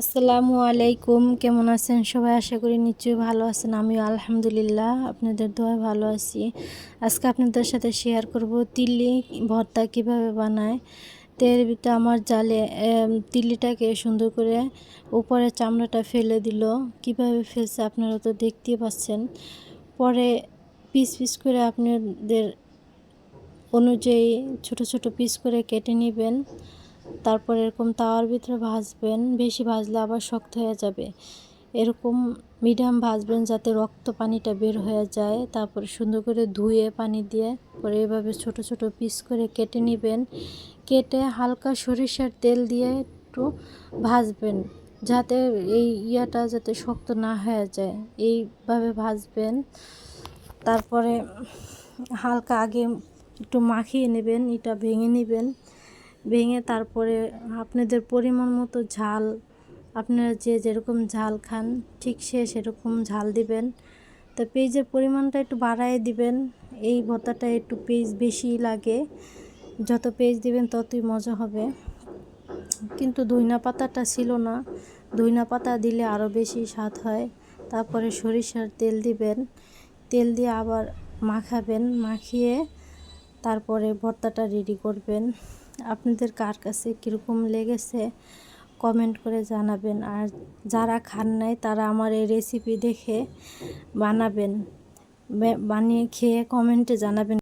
আসসালামু আলাইকুম। কেমন আছেন সবাই? আশা করি নিশ্চয়ই ভালো আছেন। আমিও আলহামদুলিল্লাহ আপনাদের দোয়ায় ভালো আছি। আজকে আপনাদের সাথে শেয়ার করব তিল্লি ভর্তা কীভাবে বানায়। তেল ভিতরে আমার জালে তিল্লিটাকে সুন্দর করে উপরে চামড়াটা ফেলে দিল। কীভাবে ফেলছে আপনারা তো দেখতেই পাচ্ছেন। পরে পিস পিস করে আপনাদের অনুযায়ী ছোট ছোট পিস করে কেটে নেবেন। তারপর এরকম তাওয়ার ভিতরে ভাজবেন, বেশি ভাজলে আবার শক্ত হয়ে যাবে। এরকম মিডিয়াম ভাজবেন যাতে রক্ত পানিটা বের হয়ে যায়। তারপরে সুন্দর করে ধুয়ে পানি দিয়ে পরে এভাবে ছোট ছোট পিস করে কেটে নেবেন। কেটে হালকা সরিষার তেল দিয়ে একটু ভাজবেন যাতে এই ইয়াটা যাতে শক্ত না হয়ে যায়। এইভাবে ভাজবেন। তারপরে হালকা আগে একটু মাখিয়ে নেবেন, এটা ভেঙে নেবেন। ভেঙে তারপরে আপনাদের পরিমাণ মতো ঝাল, আপনারা যে যেরকম ঝাল খান, ঠিক সে সেরকম ঝাল দিবেন। তো পেঁয়াজের পরিমাণটা একটু বাড়ায় দিবেন, এই ভর্তাটা একটু পেঁয়াজ বেশি লাগে, যত পেঁয়াজ দিবেন ততই মজা হবে। কিন্তু ধইনা পাতাটা ছিল না, ধইনা পাতা দিলে আরও বেশি স্বাদ হয়। তারপরে সরিষার তেল দিবেন, তেল দিয়ে আবার মাখাবেন, মাখিয়ে তারপরে ভর্তাটা রেডি করবেন। আপনাদের কার কাছে কীরকম লেগেছে কমেন্ট করে জানাবেন। আর যারা খান নাই, তারা আমার এই রেসিপি দেখে বানাবেন। বানিয়ে খেয়ে কমেন্টে জানাবেন।